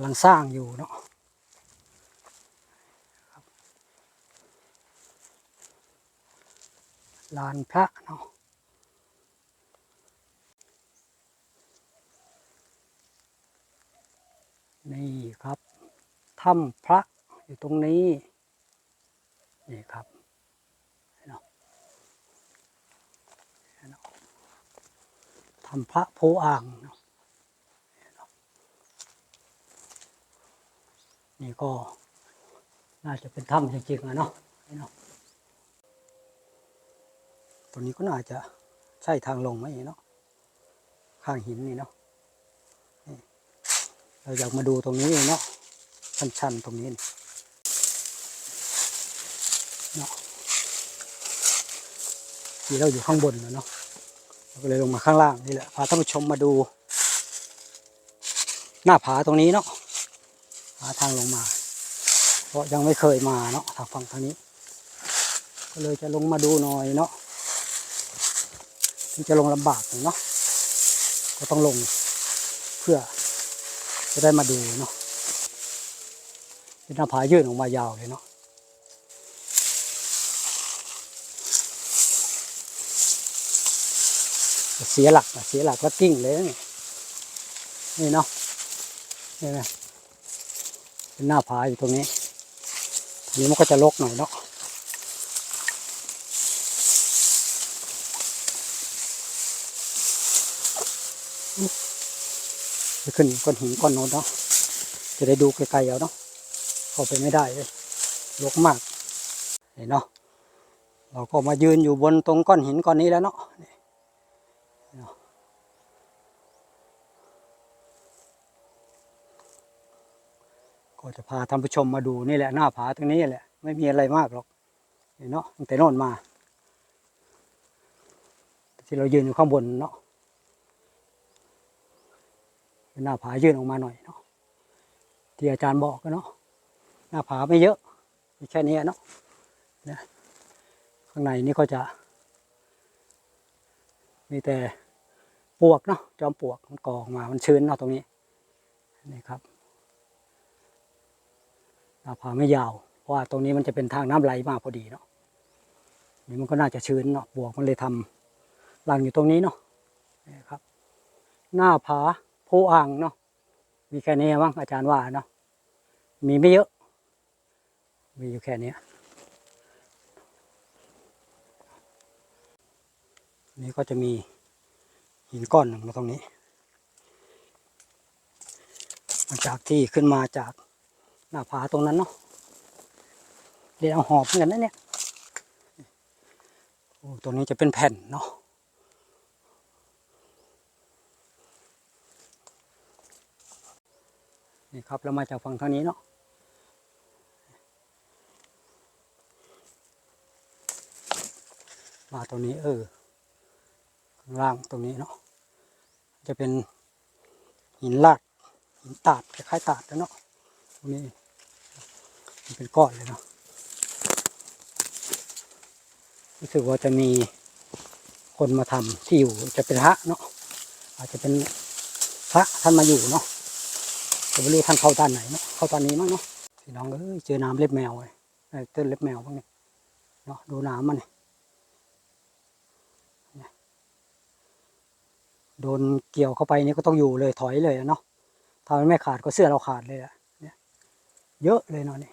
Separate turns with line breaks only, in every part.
ำลังสร้างอยู่เนาะลานพระเนาะนี่ครับถ้ำพระอยู่ตรงนี้ นี่ครับถ้ำพระโพอ่างเนาะ นี่ก็น่าจะเป็นถ้ำจริงๆอะเนาะเนาะตรงนี้ก็น่าจะใช่ทางลงไหมเนาะข้างหินนี่เนาะเราอยากมาดูตรงนี้เนาะชันๆตรงนี้เนาะที่เราอยู่ข้างบนนะเนาะเราก็เลยลงมาข้างล่างนี่แหละพาท่านผู้ชมมาดู หน้าผาตรงนี้เนาะ หาทางลงมา เพราะยังไม่เคยมาเนาะทางฝั่งทางนี้ ก็เลยจะลงมาดูหน่อยเนาะถึงจะลงลำบากหน่อยเนาะก็ต้องลงเพื่อจะได้มาดูเนาะเป็นหน้าผายื่นออกมายาวเลยเนาะเสียหลักเสียหลักแล้วกิ้งเลยนะนี่นี่เนาะนี่นะ เป็นหน้าผาอยู่ตรงนี้ทีนี้มันก็จะลกหน่อยเนาะจะขึ้นก้อนหินก้อนโน้นเนาะจะได้ดูไกลๆเอาเนาะเข้าไปไม่ได้เลยลกมากเห็นเนาะเราก็มายืนอยู่บนตรงก้อนหินก้อนนี้แล้วเนาะนี่เนาะ ก็จะพาท่านผู้ชมมาดูนี่แหละหน้าผาตรงนี้แหละ ไม่มีอะไรมากหรอกเห็นเนาะตั้งแต่โน่นมา ที่เรายืนอยู่ข้างบนเนาะหน้าผายื่นออกมาหน่อยเนาะที่อาจารย์บอกกันเนาะหน้าผาไม่เยอะมีแค่นี้เนาะนะข้างในนี่ก็จะ มีแต่ปวกเนาะจอมปวกมันก่อออกมามันชื้นเนาะตรงนี้นี่ครับ หน้าผาไม่ยาวเพราะว่าตรงนี้มันจะเป็นทางน้ำไหลมาพอดีเนาะนี่มันก็น่าจะชื้นเนาะบวกมันเลยทำรังอยู่ตรงนี้เนาะนี่ครับ หน้าผาโพอ่างเนาะมีแค่นี้มั้งอาจารย์ว่าเนาะมีไม่เยอะ มีอยู่แค่นี้นี่ก็จะมีหินก้อนหนึ่งตรงนี้มาจากที่ขึ้นมาจาก หน้าผาตรงนั้นเนาะเดี๋ยวเอาหอบเหมือนกันนะเนี่ยโอ้ตรงนี้จะเป็นแผ่นเนาะนี่ครับเรามาจากฝั่งทางนี้เนาะมาตรงนี้เออข้างล่างตรงนี้เนาะจะเป็นหินลาดหินตาดคล้ายๆตาดนะเนาะตรงนี้ มันเป็นก้อนเลยเนาะรู้สึกว่าจะมีคนมาทำที่อยู่จะเป็นพระเนาะอาจจะเป็นพระท่านมาอยู่เนาะแต่ไม่รู้ท่านเข้าด้านไหนเนาะเข้าตอนนี้มั้งเนาะพี่น้องเอ้ยเจอน้ำเล็บแมวเลยเอ้ยต้นเล็บแมวพวกนี้เนาะดูน้ำมันนี่เนี่ยโดนเกี่ยวเข้าไปนี่ก็ต้องอยู่เลยถอยเลยเนาะถ้ามันไม่ขาดก็เสื้อเราขาดเลยอะเยอะเลยเนาะนี่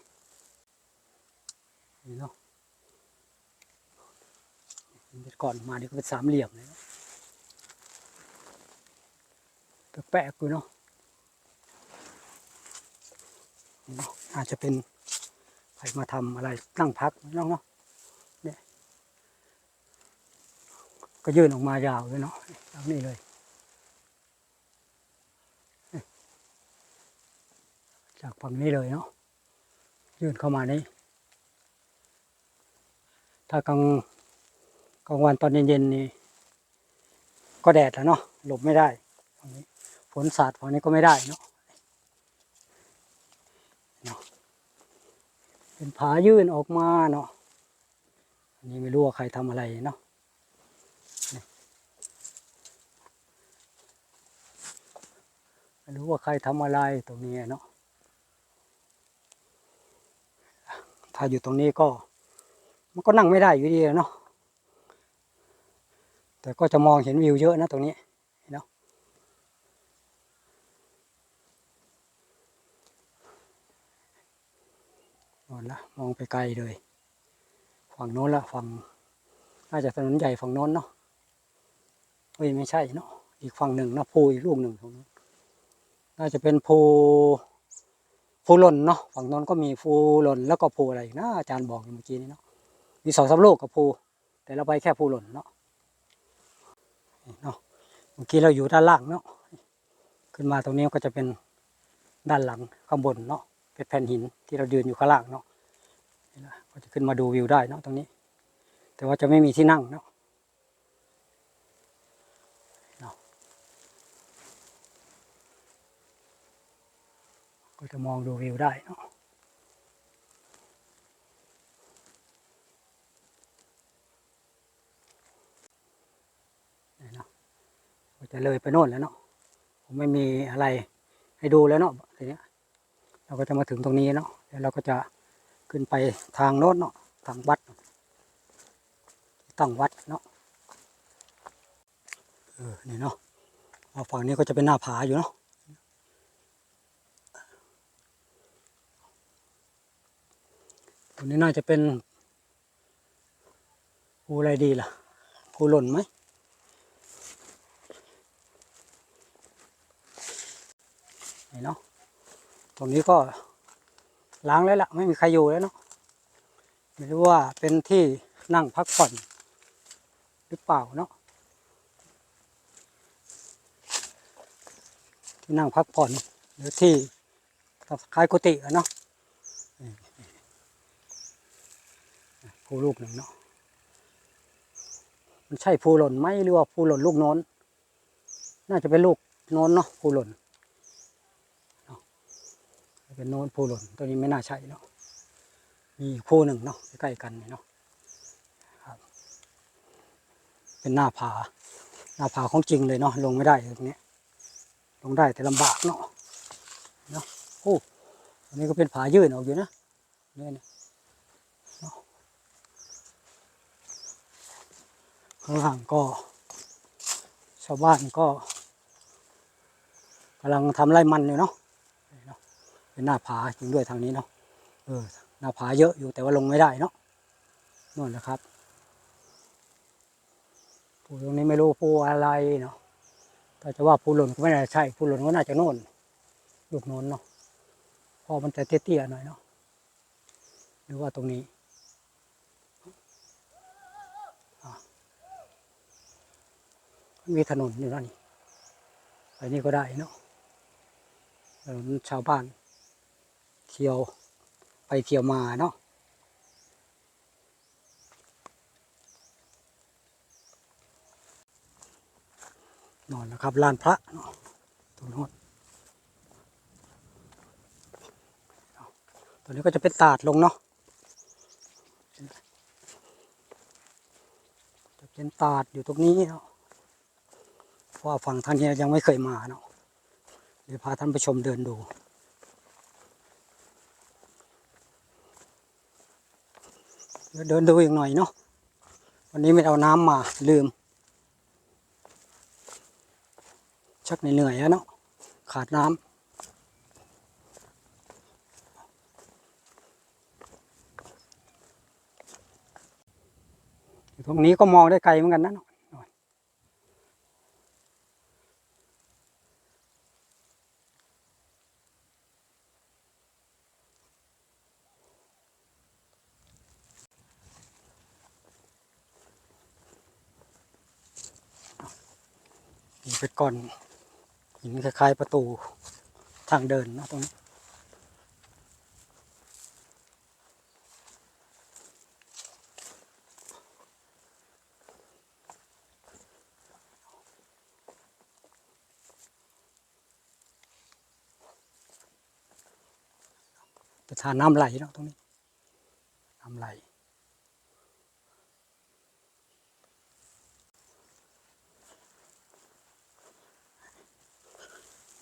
นี่เนาะก่อนมานี่ก็เป็นสามเหลี่ยมเลยนะแปลกๆกูเนาะอาจจะเป็นใครมาทำอะไรนั่งพักเนาะเนาะเนี่ยก็ยื่นออกมายาวเลยเนาะเอานี่เลยจากฝั่งนี้เลยเนาะยื่นเข้ามานี่ ถ้ากลางกลางวันตอนเย็นๆนี่ก็แดดแล้วเนาะหลบไม่ได้ตรงนี้ฝนสาดฝั่งนี้ก็ไม่ได้เนาะเนาะเป็นผายื่นออกมาเนาะอันนี้ไม่รู้ว่าใครทำอะไรเนาะไม่รู้ว่าใครทำอะไรตรงนี้เนาะถ้าอยู่ตรงนี้ก็ มันก็นั่งไม่ได้อยู่ดีเนาะแต่ก็จะมองเห็นวิวเยอะนะตรงนี้เนาะนอนละมองไปไกลเลย ฝั่งโน้นละฝั่งน่าจะถนนใหญ่ฝั่งโน้นเนาะเฮ้ยไม่ใช่เนาะอีกฝั่งหนึ่งเนาะภูอีกลูกหนึ่งตรงนู้นน่าจะเป็นภูภูหล่นเนาะฝั่งโน้นก็มีภูหล่นแล้วก็ภูอะไรนะอาจารย์บอกเมื่อกี้นี้เนาะ มีสองสามลูกกับภูแต่เราไปแค่ภูหล่นเนาะเนาะเมื่อกี้เราอยู่ด้านล่างเนาะขึ้นมาตรงนี้ก็จะเป็นด้านหลังข้างบนเนาะเป็นแผ่นหินที่เราเดินอยู่ข้างล่างเนาะก็จะขึ้นมาดูวิวได้เนาะตรงนี้ แต่ว่าจะไม่มีที่นั่งเนาะเนาะก็จะมองดูวิวได้เนาะนี่เนาะก็ จะเลยไปโน่นแล้วเนาะผมไม่มีอะไรให้ดูแล้วเนาะทีนี้เราก็จะมาถึงตรงนี้เนาะแล้วเราก็จะขึ้นไปทางโน้นเนาะทางวัดตั้งวัดเนาะเออนี่เนาะเอาฝั่งนี้ก็จะเป็นหน้าผาอยู่เนาะตรงนี้น่าจะเป็นภูอะไรดีล่ะภูหล่นไหม เนาะตรงนี้ก็ล้างแล้วล่ะ ไม่มีใครอยู่แล้วเนาะไม่รู้ว่าเป็นที่นั่งพักผ่อน หรือเปล่าเนาะที่นั่งพักผ่อนหรือที่คล้ายกุฏิอเนาะนี่ภูลูกหนึ่งเนาะมันใช่ภูหล่นไหมหรือว่าภูหล่นลูกน้น น่าจะเป็นลูกน้นเนาะภูหล่น เป็นโน้นภูหล่นตัวนี้ไม่น่าใช่เนาะมีคู่หนึ่งเนาะใกล้กันเนาะครับเป็นหน้าผาหน้าผาของจริงเลยเนาะลงไม่ได้ตรงนี้ลงได้แต่ลำบากเนาะเนาะโอ้อันนี้ก็เป็นผายื่นออกอยู่นะเนี่ยนเนาะข้างล่างก็ ชาวบ้านก็กำลังทำไร่มันอยู่เนาะ เป็นหน้าผาจริงด้วยทางนี้เนาะเออหน้าผาเยอะอยู่แต่ว่าลงไม่ได้เนาะนู่นนะครับภูตรงนี้ไม่รู้ภูอะไรเนาะแต่จะว่าภูหล่นก็ไม่น่าใช่ภูหล่นก็น่าจะโน่นลูกโน้นเนาะพอมันจะเตี้ยๆหน่อยเนาะหรือว่าตรงนี้มีถนนอยู่นั่นนี่ไปนี่ก็ได้เนาะถนนชาวบ้าน เที่ยวไปเที่ยวมาเนาะนอนนะครับลานพระเนาะตรงโน้นตัวนี้ก็จะเป็นตาดลงเนาะจะเป็นตาดอยู่ตรงนี้เนาะเพราะฝั่งทางนี้ยังไม่เคยมาเนาะเดี๋ยวพาท่านผู้ชมเดินดู เดินดูอีกหน่อยเนาะวันนี้ไม่เอาน้ำมาลืม ชักเหนื่อยๆแล้วเนาะขาดน้ำตรงนี้ก็มองได้ไกลเหมือนกันนะเนาะมีเป็น ก้อนหินคล้ายๆประตูทางเดินนะตรงนี้จะทานน้ำไหลเนาะตรงนี้น้ำไหล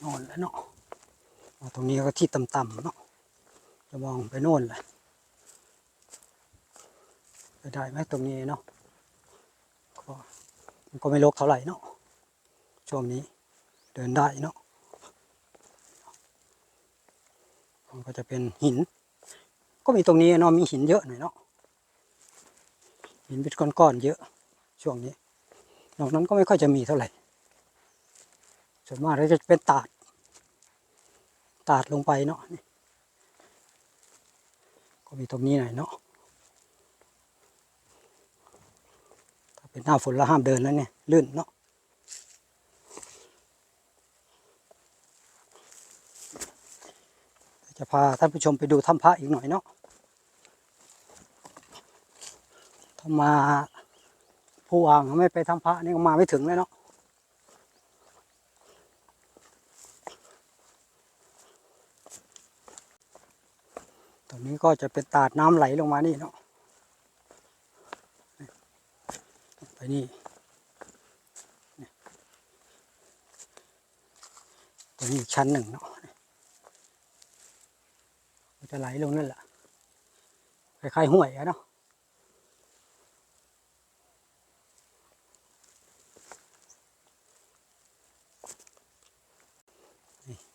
โน่นแล้วเนาะตรงนี้ก็ที่ต่ำๆเนาะจะมองไปโน่นเลยจะได้ไหมตรงนี้เนาะก็มันก็ไม่รกเท่าไหร่เนาะช่วงนี้เดินได้เนาะมันก็จะเป็นหิน ก็มีตรงนี้เนาะมีหินเยอะหน่อยเนาะหินเป็นก้อนๆเยอะ ช่วงนี้นอกนั้นก็ไม่ค่อยจะมีเท่าไหร่ส่วนมากเราจะเป็นตาด ตาดลงไปเนาะนก็มีตรงนี้หน่อยเนาะถ้าเป็นหน้าฝนแล้วห้ามเดินแล้วเนี่ยลื่นเนาะจะพาท่านผู้ชมไปดูถ้ำพระอีกหน่อยเนาะถ้ามาผู้อ่างไม่ไปถ้ำพระนี่ก็มาไม่ถึงเลยเนาะ รงนี้ก็จะเป็นตาดน้ำไหลลงมานี่เนาะไปนี่ตรงนี้อีกชั้นหนึ่งเนาะมันจะไหลลงนั่นแหละคล้ายๆห้วยอะเนาะ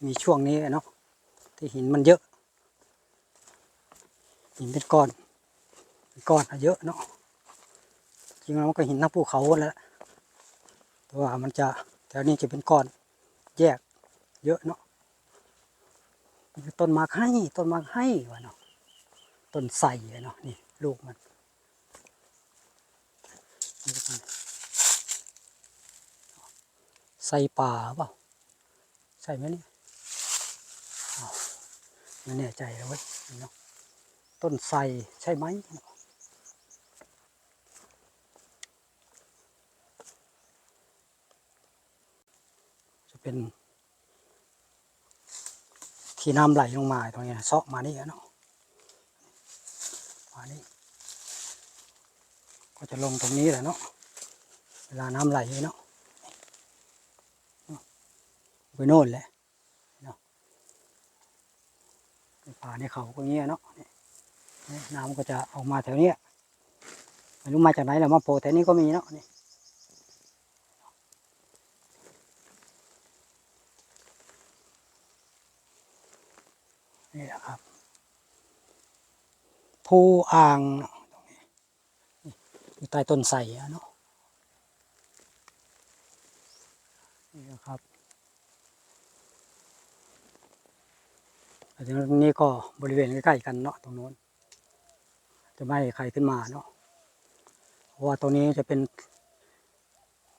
มีช่วงนี้เนาะที่หินมันเยอะ หินเป็นก้อนก้อนเยอะเนาะจริงๆแล้วมันก็หินทั้งภูเขาแล้วแต่ว่ามันจะแถวนี้จะเป็นก้อนแยกเยอะเนาะต้นมากให้ต้นมากให้วะเนาะต้นใส่เนาะนี่ลูกมันใส่ป่าเปล่าใส่ไหมเนี่ยอ้าวไม่แน่ใจแล้วเว้ยเนาะ ต้นไทรใช่ไหมจะเป็น ที่น้ำไหลลงมาตรงนี้เซาะมานี่อะเนาะมานี่ก็จะลงตรงนี้แหละเนาะเวลาน้ำไหลเนาะไปโน่นแหละเนาะในป่าในเขาก็เงี้ยเนาะ น้ำก็จะออกมาแถวเนี้ยไม่รู้มาจากไหนแหละมาโผล่แถวนี้ก็มีเนาะนี่นี่แหละครับภูอ่างเนาะตรงนี้นี่อยู่ใต้ต้นไทรเนาะนี่นะครับแต่ตรงนี้ก็บริเวณใกล้ๆกันเนาะตรงโน้น จะไม่ให้ใครขึ้นมาเนาะเพราะว่าตรงนี้จะเป็น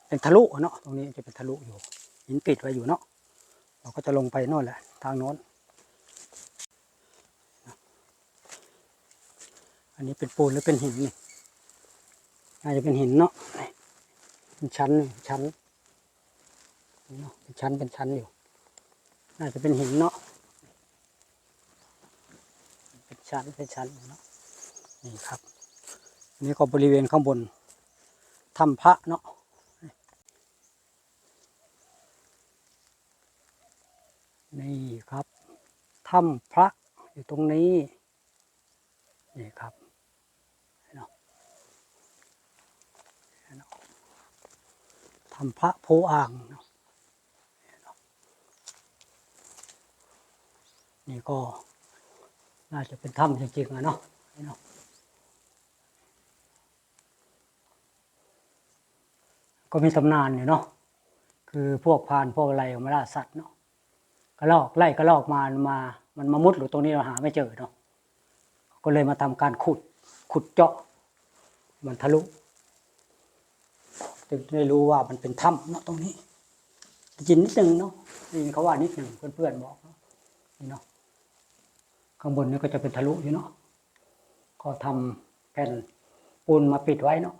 เป็นทะลุเนาะตรงนี้จะเป็นทะลุอยู่หินปิดไว้อยู่เนาะเราก็จะลงไปโน่นแหละ ทางโน้น อันนี้เป็นปูนหรือเป็นหินนี่น่าจะเป็นหินเนาะเป็นชั้นนี่ชั้นเนาะเป็นชั้นเป็นชั้นอยู่ น่าจะเป็นหินเนาะเป็นชั้นเป็นชั้นเนาะ นี่ครับนี่ก็บริเวณข้างบนถ้ำพระเนาะนี่ครับถ้ำพระอยู่ตรงนี้นี่ครับเนาะถ้ำพระโพอ่างเนาะนี่ก็น่าจะเป็นถ้ำจริงๆอะเนะเนาะ ก็มีตำนานอยู่เนาะคือพวกพานพวกอะไรของมาล่าสัตว์เนาะกระลอกไล่กระลอกมามา มันมามุดอยู่ตรงนี้เราหาไม่เจอเนาะก็เลยมาทำการขุดขุดเจาะ มันทะลุจึงได้รู้ว่ามันเป็นถ้ำเนาะตรงนี้จินนิดนึงเนาะนี่เขาว่านิดหนึ่งเพื่อนๆบอกเนาะนี่เนาะข้างบนนี่ก็จะเป็นทะลุอยู่เนาะก็ทำแผ่นปูนมาปิดไว้เนาะ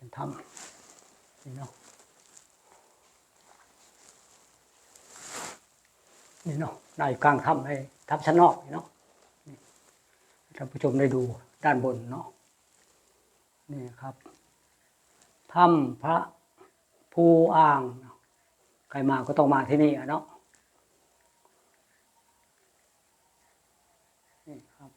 เป็นถ้ำนี่เนาะนี่เนาะได้กลางถ้ำให้ทับชั้นนอกนี่เนาะท่านผู้ชมได้ดูด้านบนเนาะนี่ครับถ้ำพระภูอ่างใครมาก็ต้องมาที่นี่อะเนาะนี่ครับ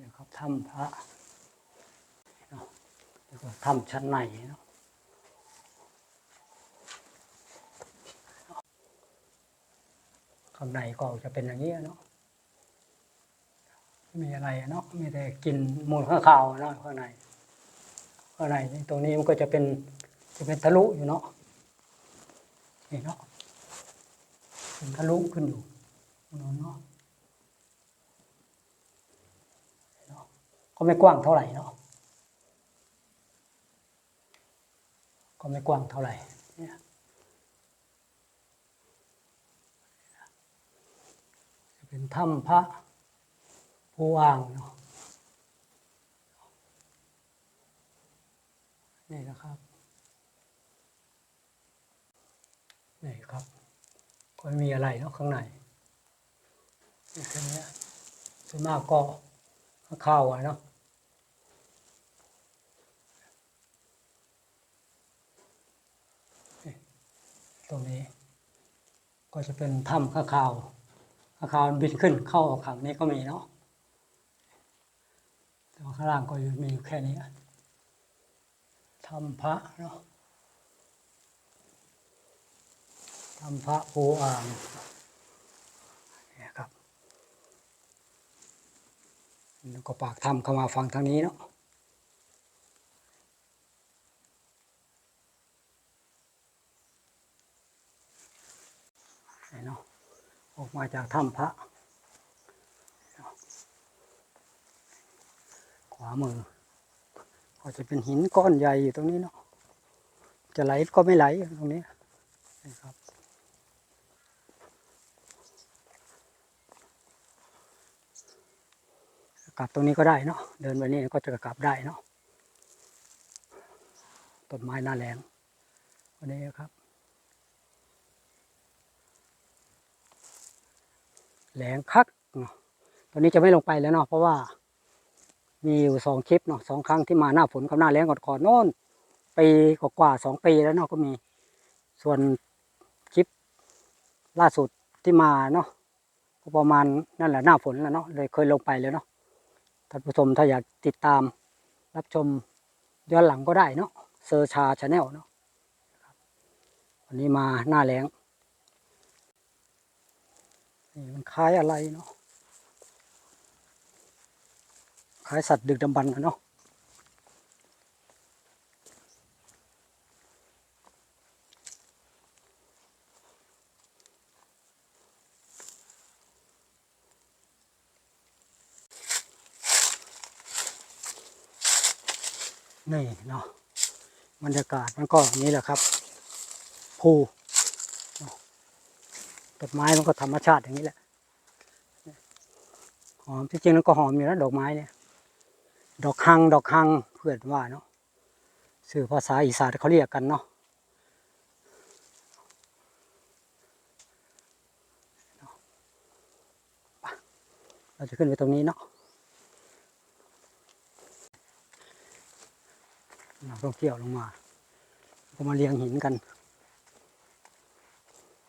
นะครับ ถ้ำพระแล้วก็ถ้ำชั้นในเนาะข้างในก็จะเป็นอย่างนี้เนาะมีอะไรเนาะมีแต่กินมูลข้างคาวเนาะข้างในข้างในตรงนี้มันก็จะเป็นจะเป็นทะลุอยู่เนาะนี่เนาะเป็นทะลุขึ้นอยู่นั้นเนาะ ก็ไม่กว้างเท่าไหร่เนาะก็ไม่กว้างเท่าไหร่เนี่ยจะเป็นถ้ำพระผู้ว่างเนาะนี่นะครับนี่ครับก็ไม่มีอะไรเนาะข้างในนี่แค่นี้ส่วนมากก็ข้าวอะเนาะ ตรงนี้ ก็จะเป็นถ้ำข้างคาวข้างคาวบินขึ้นเข้าออกขังนี้ก็มีเนาะแต่ว่าข้างล่างก็มีอยู่แค่นี้ถ้ำพระเนาะถ้ำพระโพอ่างเนี่ยครับแล้วก็ปากถ้ำเข้ามาฟังทางนี้เนาะ เนาะออก มาจากถ้ำพระ ขวามือ ก็จะเป็นหินก้อนใหญ่อยู่ตรงนี้เนาะ จะไหลก็ไม่ไหลตรงนี้นะครับกลับตรงนี้ก็ได้เนาะ เดินไปนี่ก็จะกลับได้เนาะ ต้นไม้หน้าแหลงวันนี้ครับ แหลงคักเนาะตอนนี้จะไม่ลงไปแล้วเนาะเพราะว่า มีอยู่สองคลิปเนาะสองครั้งที่มาหน้าฝนกับหน้าแล้งก่อนๆโน่นปีกว่าๆสองปีแล้วเนาะก็มี ส่วนคลิปล่าสุดที่มาเนาะก็ประมาณนั่นแหละหน้าฝนแล้วเนาะเลยเคยลงไปแล้วเนาะท่านผู้ชมถ้าอยากติดตามรับชมย้อนหลังก็ได้เนาะเซอร์ชาชาแนลเนาะวันนี้มาหน้าแล้ง นี่มันคล้ายอะไรเนาะคล้ายสัตว์ดึกดำบรรพ์อเนาะนี่เนาะบรรยากาศมันก็อย่างนี้แหละครับภูเนาะ ต้นไม้มันก็ธรรมชาติอย่างนี้แหละหอมที่จริงแล้วก็หอมอยู่แล้วดอกไม้เนี่ย ดอกฮังดอกฮังเพื่อนว่าเนาะสื่อภาษาอีสานเขาเรียกกันเนาะเราจะขึ้นไปตรงนี้เนาะนักท่องเที่ยวลงมา ก็มาเรียงหินกัน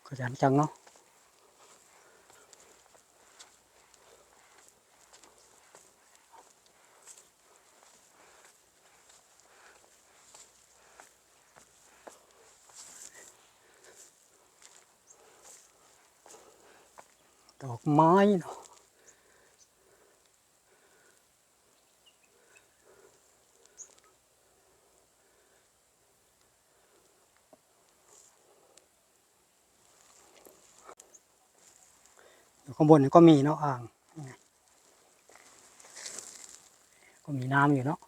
ขยันจังเนาะ ไม้เนาะข้างบนก็มีเนาะอ่าง ก็มีน้ำอยู่เนาะ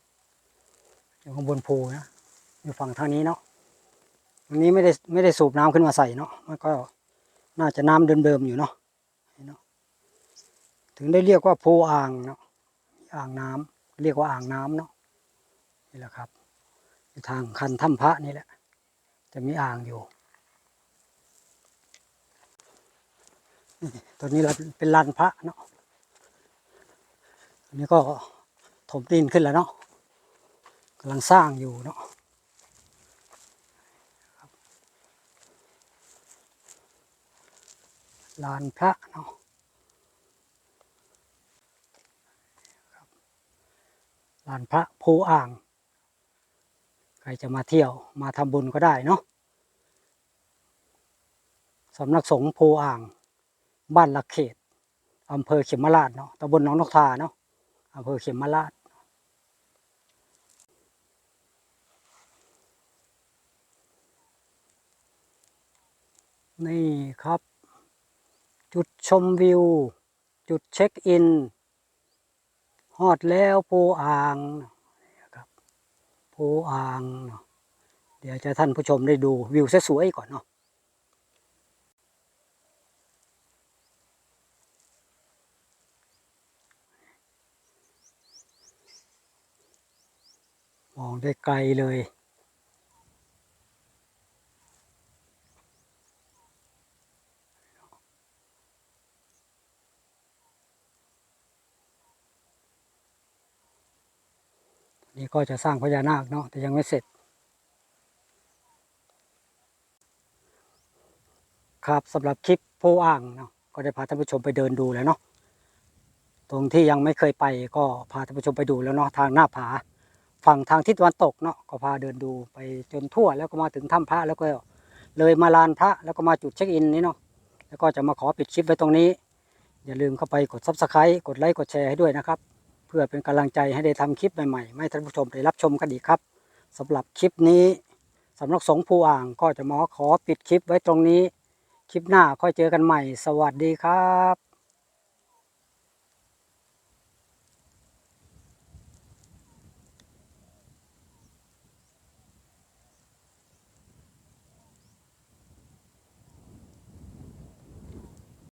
อยู่ข้างบนภูนะอยู่ฝั่งทางนี้เนาะตรงนี้ไม่ได้ไม่ได้สูบน้ำขึ้นมาใส่เนาะมันก็น่าจะน้ำเดิมๆอยู่เนาะ ถึงได้เรียกว่าภูอ่างเนาะอ่างน้ำเรียกว่าอ่างน้ำเนาะนี่แหละครับทางคันถ้ำพระนี่แหละ จะมีอ่างอยู่ตัวนี้เราเป็นลานพระเนาะอันนี้ก็ถมดินขึ้นแล้วเนาะกำลังสร้างอยู่เนาะลานพระเนาะ ลานพระภูอ่าง ใครจะมาเที่ยวมาทำบุญก็ได้เนาะสำนักสงฆ์ภูอ่าง บ้านละเขตอำเภอเขมราชเนาะตำบลหนองนกทาเนาะอำเภอเขมราชนี่ครับ จุดชมวิว จุดเช็คอิน ฮอดแล้วโพอ่างนะครับโพอ่างเนาะเดี๋ยวจะท่านผู้ชมได้ดูวิวสวยๆก่อนเนาะมองได้ไกลเลย นี่ก็จะสร้างพญานาคเนาะแต่ยังไม่เสร็จ ครับสำหรับคลิปโพอ่างเนาะก็ได้พาท่านผู้ชมไปเดินดูแล้วเนาะตรงที่ยังไม่เคยไปก็พาท่านผู้ชมไปดูแล้วเนาะทางหน้าผา ฝั่งทางทิศตะวันตกเนาะก็พาเดินดูไปจนทั่วแล้วก็มาถึงถ้ำพระแล้วก็เลยมาลานพระแล้วก็มาจุดเช็คอินนี้เนาะแล้วก็จะมาขอปิดคลิปไว้ตรงนี้ อย่าลืมเข้าไปกดซับสไครต์กดไลค์กดแชร์ให้ด้วยนะครับ พื่อเป็นกำลังใจให้ได้ทำคลิปใหม่ๆให้ท่านผู้ชมได้รับชมกันอีกครับสำหรับคลิปนี้สำนักสงฆ์ภูอ่างก็จะมาขอปิดคลิปไว้ตรงนี้ คลิปหน้าค่อยเจอกันใหม่ สวัสดีครับ